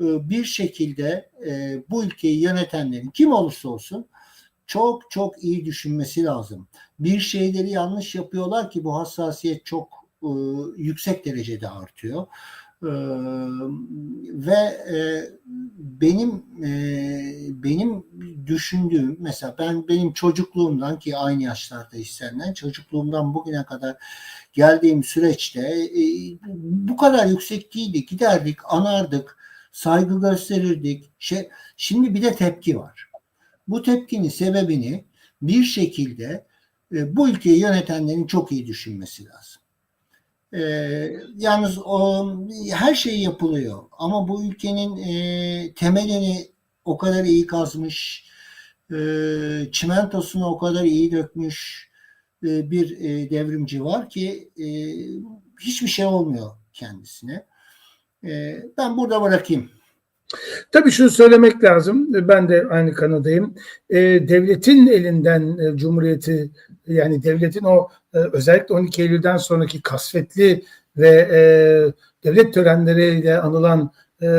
e, bir şekilde e, bu ülkeyi yönetenlerin kim olursa olsun çok çok iyi düşünmesi lazım. Bir şeyleri yanlış yapıyorlar ki bu hassasiyet çok e, yüksek derecede artıyor. E, ve e, benim e, benim düşündüğüm mesela ben benim çocukluğumdan ki aynı yaşlardayız senden çocukluğumdan bugüne kadar geldiğim süreçte e, bu kadar yüksek değildi. Giderdik, anardık, saygı gösterirdik. Şey, şimdi bir de tepki var. Bu tepkinin sebebini bir şekilde e, bu ülkeyi yönetenlerin çok iyi düşünmesi lazım. E, yalnız o her şey yapılıyor ama bu ülkenin e, temelini o kadar iyi kazmış, e, çimentosunu o kadar iyi dökmüş e, bir e, devrimci var ki e, hiçbir şey olmuyor kendisine. E, ben burada bırakayım. Tabii şunu söylemek lazım. Ben de aynı kanadayım. E, devletin elinden e, Cumhuriyeti yani devletin o e, özellikle 12 Eylül'den sonraki kasvetli ve e, devlet törenleriyle anılan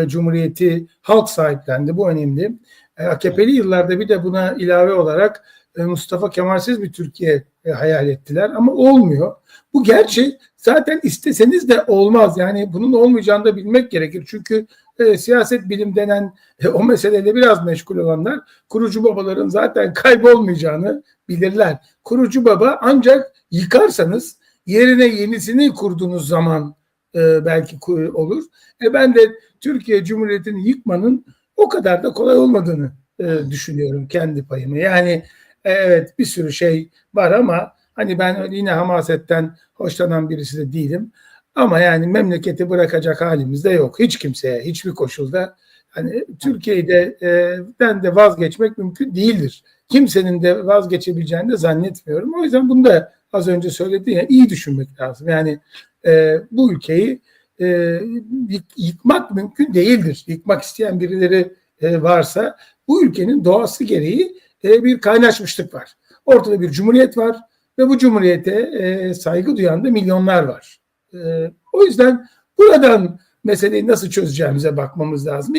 Cumhuriyeti halk sahiplendi. Bu önemli. E, AKP'li yıllarda bir de buna ilave olarak Mustafa Kemalsiz bir Türkiye e, hayal ettiler ama olmuyor. Bu gerçi zaten isteseniz de olmaz. Yani bunun olmayacağını da bilmek gerekir. Çünkü e, siyaset bilim denen e, o meseleyle biraz meşgul olanlar kurucu babaların zaten kaybolmayacağını bilirler. Kurucu baba ancak yıkarsanız yerine yenisini kurduğunuz zaman e, belki olur. E, ben de Türkiye Cumhuriyeti'ni yıkmanın o kadar da kolay olmadığını e, düşünüyorum kendi payımı. Yani e, evet bir sürü şey var ama hani ben yine hamasetten hoşlanan birisi de değilim. Ama yani memleketi bırakacak halimiz de yok. Hiç kimseye, hiçbir koşulda. Hani Türkiye'de e, den de vazgeçmek mümkün değildir. Kimsenin de vazgeçebileceğini de zannetmiyorum. O yüzden bunu da az önce söyledi ya iyi düşünmek lazım. Yani e, bu ülkeyi e, yık- yıkmak mümkün değildir. Yıkmak isteyen birileri e, varsa bu ülkenin doğası gereği bir kaynaşmışlık var. Ortada bir cumhuriyet var ve bu cumhuriyete e, saygı duyan da milyonlar var. E, o yüzden buradan meseleyi nasıl çözeceğimize bakmamız lazım.